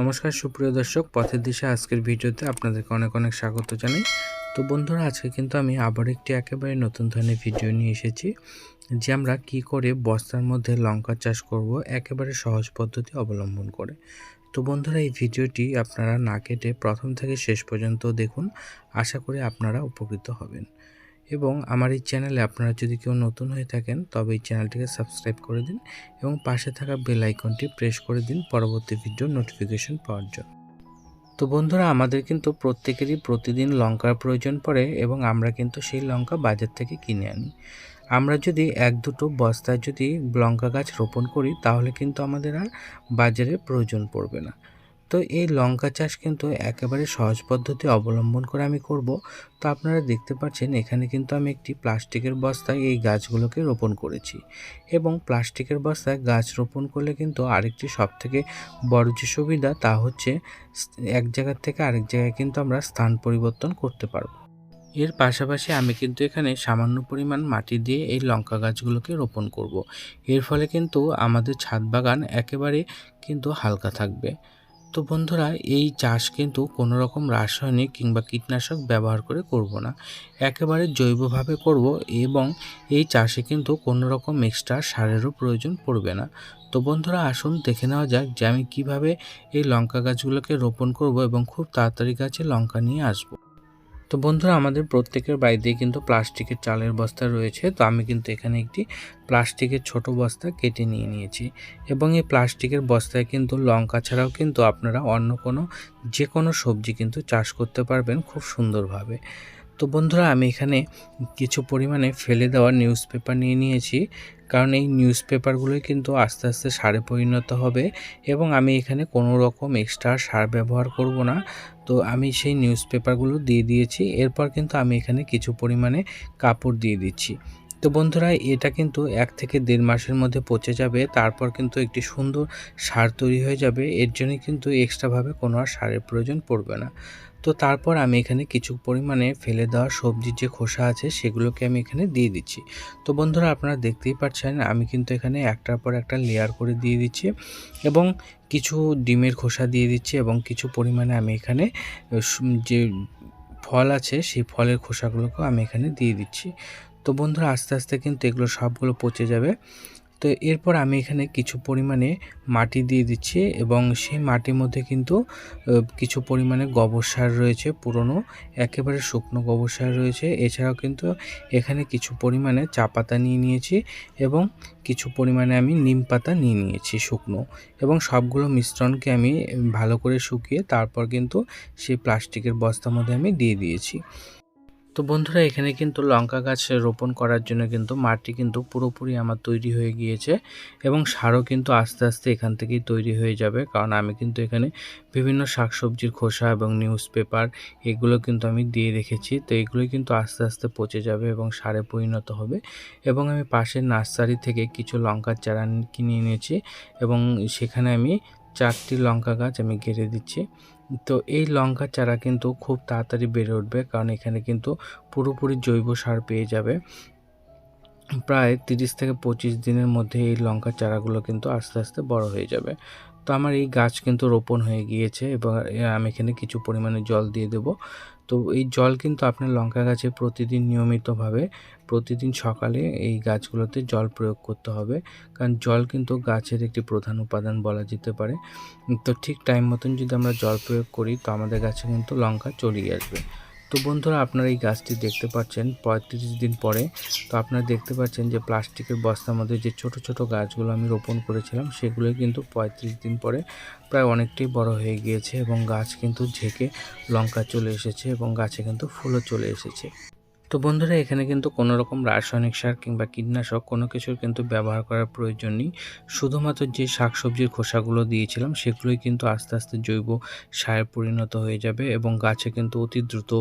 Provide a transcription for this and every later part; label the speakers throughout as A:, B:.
A: নমস্কার, সুপ্রিয় দর্শক, পথের দিশা আজকের ভিডিওতে আপনাদেরকে অনেক অনেক স্বাগত জানাই। তো বন্ধুরা, আজকে কিন্তু আমি আবার একটি একেবারে নতুন ধরনের ভিডিও নিয়ে এসেছি, যে আমরা কি করে বস্তার মধ্যে লঙ্কা চাষ করব একেবারে সহজ পদ্ধতি অবলম্বন করে। তো বন্ধুরা, এই ভিডিওটি আপনারা না কেটে প্রথম থেকে শেষ পর্যন্ত দেখুন, আশা করি আপনারা উপকৃত হবেন। এবং আমার এই চ্যানেলে আপনারা যদি কেউ নতুন হয়ে থাকেন, তবে এই চ্যানেলটিকে সাবস্ক্রাইব করে দিন এবং পাশে থাকা বেল আইকনটি প্রেস করে দিন পরবর্তী ভিডিও নোটিফিকেশন পাওয়ার জন্য। তো বন্ধুরা, আমাদের কিন্তু প্রত্যেকেরই প্রতিদিন লঙ্কার প্রয়োজন পড়ে এবং আমরা কিন্তু সেই লঙ্কা বাজার থেকে কিনে আনি। আমরা যদি এক দুটো বস্তায় যদি লঙ্কা গাছ রোপণ করি, তাহলে কিন্তু আমাদের আর বাজারে প্রয়োজন পড়বে না। তো এই লঙ্কা চাষ কিন্তু একেবারে সহজ পদ্ধতি অবলম্বন করে আমি করব। তো আপনারা দেখতে পাচ্ছেন, এখানে কিন্তু আমি একটি প্লাস্টিকের বস্তায় এই গাছগুলোকে রোপণ করেছি এবং প্লাস্টিকের বস্তায় গাছ রোপণ করলে কিন্তু আরেকটি সবথেকে বড় যে সুবিধা তা হচ্ছে এক জায়গার থেকে আরেক জায়গায় কিন্তু আমরা স্থান পরিবর্তন করতে পারব। এর পাশাপাশি আমি কিন্তু এখানে সামান্য পরিমাণ মাটি দিয়ে এই লঙ্কা গাছগুলোকে রোপণ করব। এর ফলে কিন্তু আমাদের ছাদ বাগান একেবারে কিন্তু হালকা থাকবে। তো বন্ধুরা, এই চাষ কিন্তু কোনো রকম রাসায়নিক কিংবা কীটনাশক ব্যবহার করে করব না। একেবারে জৈবভাবে করব এবং এই চাষে কিন্তু কোনো রকম এক্সট্রা সারেরও প্রয়োজন পড়বে না। তো বন্ধুরা, আসুন দেখে নেওয়া যাক যে আমি কীভাবে এই লঙ্কা গাছগুলোকে রোপণ করব এবং খুব তাড়াতাড়ি গাছে লঙ্কা নিয়ে আসব। তো বন্ধুরা, আমাদের প্রত্যেকের বাড়িতেই কিন্তু প্লাস্টিকের চালের বস্তা রয়েছে। তো আমি কিন্তু এখানে একটি প্লাস্টিকের ছোট বস্তা কেটে নিয়ে নিয়েছি এবং এই প্লাস্টিকের বস্তায় কিন্তু লঙ্কা ছাড়াও কিন্তু আপনারা অন্য কোনো যে কোনো সবজি কিন্তু চাষ করতে পারবেন খুব সুন্দরভাবে। তো বন্ধুরা, আমি এখানে কিছু পরিমাণে ফেলে দেওয়া নিউজ পেপার নিয়ে নিয়েছি। কারণ এই নিউজ পেপারগুলোই কিন্তু আস্তে আস্তে সারে পরিণত হবে এবং আমি এখানে কোনো রকম এক্সট্রা সার ব্যবহার করব না। তো আমি সেই নিউজ পেপারগুলো দিয়ে দিয়েছি, এরপর কিন্তু আমি এখানে কিছু পরিমাণে কাপড় দিয়ে দিচ্ছি। তো বন্ধুরা, এটা কিন্তু এক থেকে দেড় মাসের মধ্যে পচে যাবে, তারপর কিন্তু একটি সুন্দর সার তৈরি হয়ে যাবে, এর জন্য কিন্তু এক্সট্রাভাবে কোনো আর সারের প্রয়োজন পড়বে না। তো তারপর আমি এখানে কিছু পরিমাণে ফেলে দেওয়া সবজির যে খোসা আছে, সেগুলোকে আমি এখানে দিয়ে দিচ্ছি। তো বন্ধুরা, আপনারা দেখতেই পাচ্ছেন, আমি কিন্তু এখানে একটার পর একটা লেয়ার করে দিয়ে দিচ্ছি এবং কিছু ডিমের খোসা দিয়ে দিচ্ছি এবং কিছু পরিমাণে আমি এখানে যে ফল আছে, সেই ফলের খোসাগুলোকেও আমি এখানে দিয়ে দিচ্ছি। তো বন্ধুরা আস্তে আস্তে কিন্তু এগুলো সবগুলো পচে যাবে। তো এরপর আমি এখানে কিছু পরিমাণে মাটি দিয়ে দিচ্ছি এবং সেই মাটির মধ্যে কিন্তু কিছু পরিমাণে গোবর সার রয়েছে, পুরনো, একেবারে শুকনো গোবর সার রয়েছে। এছাড়াও কিন্তু এখানে কিছু পরিমাণে চা পাতা নিয়ে নিয়েছি এবং কিছু পরিমাণে আমি নিম পাতা নিয়ে নিয়েছি শুকনো এবং সবগুলো মিশ্রণকে আমি ভালো করে শুকিয়ে তারপর কিন্তু সেই প্লাস্টিকের বস্তার মধ্যে আমি দিয়ে দিয়েছি। তো বন্ধুরা, এখানে কিন্তু লঙ্কা গাছ রোপণ করার জন্য কিন্তু মাটি কিন্তু পুরোপুরি আমার তৈরি হয়ে গিয়েছে এবং সারও কিন্তু আস্তে আস্তে এখান থেকেই তৈরি হয়ে যাবে। কারণ আমি কিন্তু এখানে বিভিন্ন শাকসবজির খোসা এবং নিউজ পেপার এগুলো কিন্তু আমি দিয়ে রেখেছি। তো এগুলোই কিন্তু আস্তে আস্তে পচে যাবে এবং সারে পরিণত হবে। এবং আমি পাশের নার্সারি থেকে কিছু লঙ্কার চারা কিনে এনেছি এবং সেখানে আমি চারটি লঙ্কা গাছ আমি ঘেরে দিচ্ছি। তো এই লঙ্কা চারা কিন্তু খুব তাড়াতাড়ি বেড়ে উঠবে, কারণ এখানে কিন্তু পুরোপুরি জৈব সার পেয়ে যাবে। প্রায় তিরিশ থেকে পঁচিশ দিনের মধ্যে এই লঙ্কা চারাগুলো কিন্তু আস্তে আস্তে বড় হয়ে যাবে। তো আমার এই গাছ কিন্তু রোপণ হয়ে গিয়েছে এবং আমি এখানে কিছু পরিমাণে জল দিয়ে দেব। তো এই জল কিন্তু আপনার লঙ্কা গাছে প্রতিদিন নিয়মিতভাবে, প্রতিদিন সকালে এই গাছগুলোতে জল প্রয়োগ করতে হবে। কারণ জল কিন্তু গাছের একটি প্রধান উপাদান বলা যেতে পারে। তো ঠিক টাইম মতন যদি আমরা জল প্রয়োগ করি, তো আমাদের গাছে কিন্তু লঙ্কা চলিয়ে আসবে। তো বন্ধুরা আপনারা এই গাছটি দেখতে পাচ্ছেন পঁয়ত্রিশ দিন পরে। তো আপনারা দেখতে পাচ্ছেন যে প্লাস্টিকের বস্তার মধ্যে যে ছোট ছোট গাছগুলো আমি রোপণ করেছিলাম, সেগুলোই কিন্তু পঁয়ত্রিশ দিন পরে প্রায় অনেকটাই বড় হয়ে গিয়েছে এবং গাছ কিন্তু ঝেঁকে লঙ্কা চলে এসেছে এবং গাছে কিন্তু ফুলও চলে এসেছে। তো বন্ধুরা, এখানে কিন্তু কোনো রকম রাসায়নিক সার কিংবা কীটনাশক কোনো কিছুর কিন্তু ব্যবহার করার প্রয়োজন নেই। শুধুমাত্র যে শাকসবজির খোসাগুলো দিয়েছিলাম, সেগুলোই কিন্তু আস্তে আস্তে জৈব সারে পরিণত হয়ে যাবে এবং গাছে কিন্তু অতি দ্রুত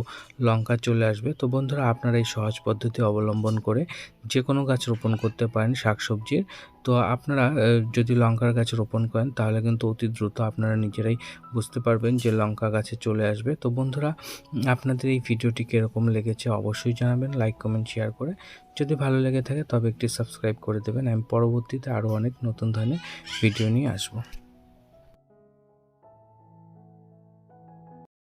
A: লঙ্কা চলে আসবে। তো বন্ধুরা, আপনারা এই সহজ পদ্ধতি অবলম্বন করে যে কোনো গাছ রোপণ করতে পারেন শাকসবজির। তো আপনারা যদি লঙ্কার গাছ রোপণ করেন, তাহলে কিন্তু অতি দ্রুত আপনারা নিজেরাই বুঝতে পারবেন যে লঙ্কা গাছে চলে আসবে। তো বন্ধুরা, আপনাদের এই ভিডিওটি কীরকম লেগেছে অবশ্যই জানাবেন, লাইক, কমেন্ট, শেয়ার করে। যদি ভালো লেগে থাকে, তবে একটি সাবস্ক্রাইব করে দেবেন। আমি পরবর্তীতে আরও অনেক নতুন ধরনের ভিডিও নিয়ে আসব।